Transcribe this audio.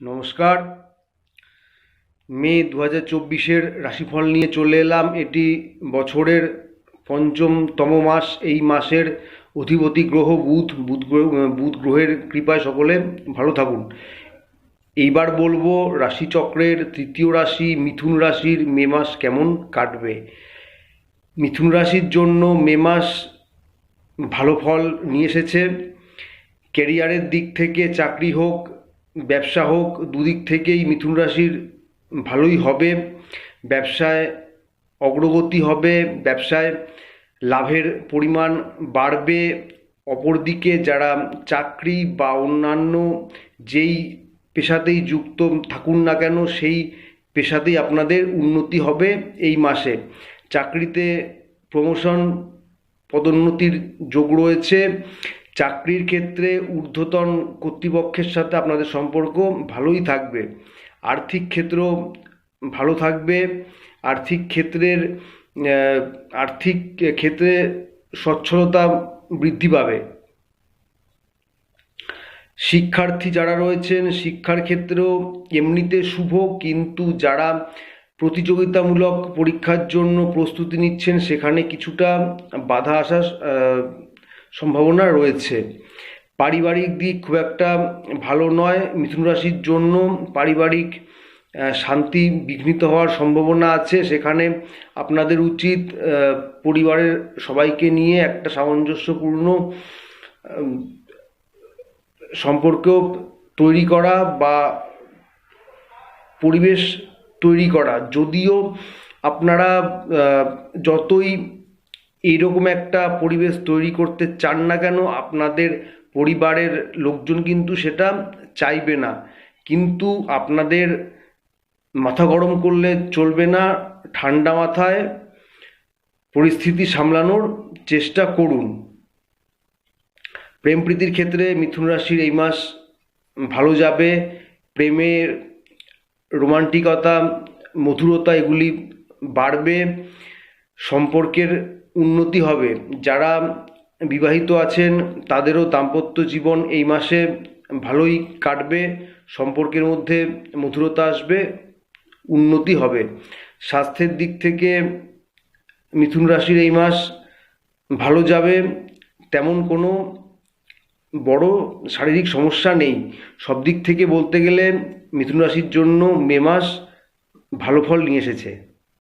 নমস্কার। মে দু হাজার চব্বিশের রাশিফল নিয়ে চলে এলাম। এটি বছরের পঞ্চমতম মাস। এই মাসের অধিপতি গ্রহ বুধ। বুধ বুধ গ্রহের কৃপায় সকলে ভালো থাকুন। এইবার বলব, রাশিচক্রের তৃতীয় রাশি, মিথুন রাশির মে মাস কেমন কাটবে? মিথুন রাশির জন্য মে মাস ভালো ফল নিয়ে এসেছে। ক্যারিয়ারের দিক থেকে চাকরি হোক ব্যবসা হোক, দুদিক থেকেই মিথুন রাশির ভালোই হবে, ব্যবসায় অগ্রগতি হবে, ব্যবসায় লাভের পরিমাণ বাড়বে, অপরদিকে যারা চাকরি বা অন্যান্য যেই পেশাতেই যুক্ত থাকুন না কেন, সেই পেশাতেই আপনাদের উন্নতি হবে এই মাসে। চাকরিতে প্রমোশন পদোন্নতির যোগ রয়েছে। চাকরির ক্ষেত্রে ঊর্ধ্বতন কর্তৃপক্ষের সাথে আপনাদের সম্পর্ক ভালোই থাকবে। আর্থিক ক্ষেত্র ভালো থাকবে। আর্থিক ক্ষেত্রের আর্থিক ক্ষেত্রে সচ্ছলতা বৃদ্ধি পাবে। শিক্ষার্থী যারা রয়েছেন, শিক্ষার ক্ষেত্রেও এমনিতে শুভ, কিন্তু যারা প্রতিযোগিতামূলক পরীক্ষার জন্য প্রস্তুতি নিচ্ছেন, সেখানে কিছুটা বাধা আসার সম্ভাবনা রয়েছে। পারিবারিক দিক খুব একটা ভালো নয়। মিথুন রাশির জন্য পারিবারিক শান্তি বিঘ্নিত হওয়ার সম্ভাবনা আছে। সেখানে আপনাদের উচিত পরিবারের সবাইকে নিয়ে একটা সামঞ্জস্যপূর্ণ সম্পর্ক তৈরি করা বা পরিবেশ তৈরি করা। যদিও আপনারা যতই এইরকম একটা পরিবেশ তৈরি করতে চান না কেন আপনাদের পরিবারের লোকজন কিন্তু সেটা চাইবে না। কিন্তু আপনাদের মাথা গরম করলে চলবে না, ঠান্ডা মাথায় পরিস্থিতি সামলানোর চেষ্টা করুন। প্রেম প্রীতির ক্ষেত্রে মিথুন রাশির এই মাস ভালো যাবে। প্রেমের রোমান্টিকতা, মধুরতা এগুলি বাড়বে। সম্পর্কের উন্নতি হবে। যারা বিবাহিত আছেন, তাদেরও দাম্পত্য জীবন এই মাসে ভালোই কাটবে, সম্পর্কের মধ্যে মধুরতা আসবে, উন্নতি হবে। স্বাস্থ্যের দিক থেকে মিথুন রাশির এই মাস ভালো যাবে, তেমন কোনো বড় শারীরিক সমস্যা নেই। সব দিক থেকে বলতে গেলে মিথুন রাশির জন্য মে মাস ভালো ফল নিয়ে এসেছে।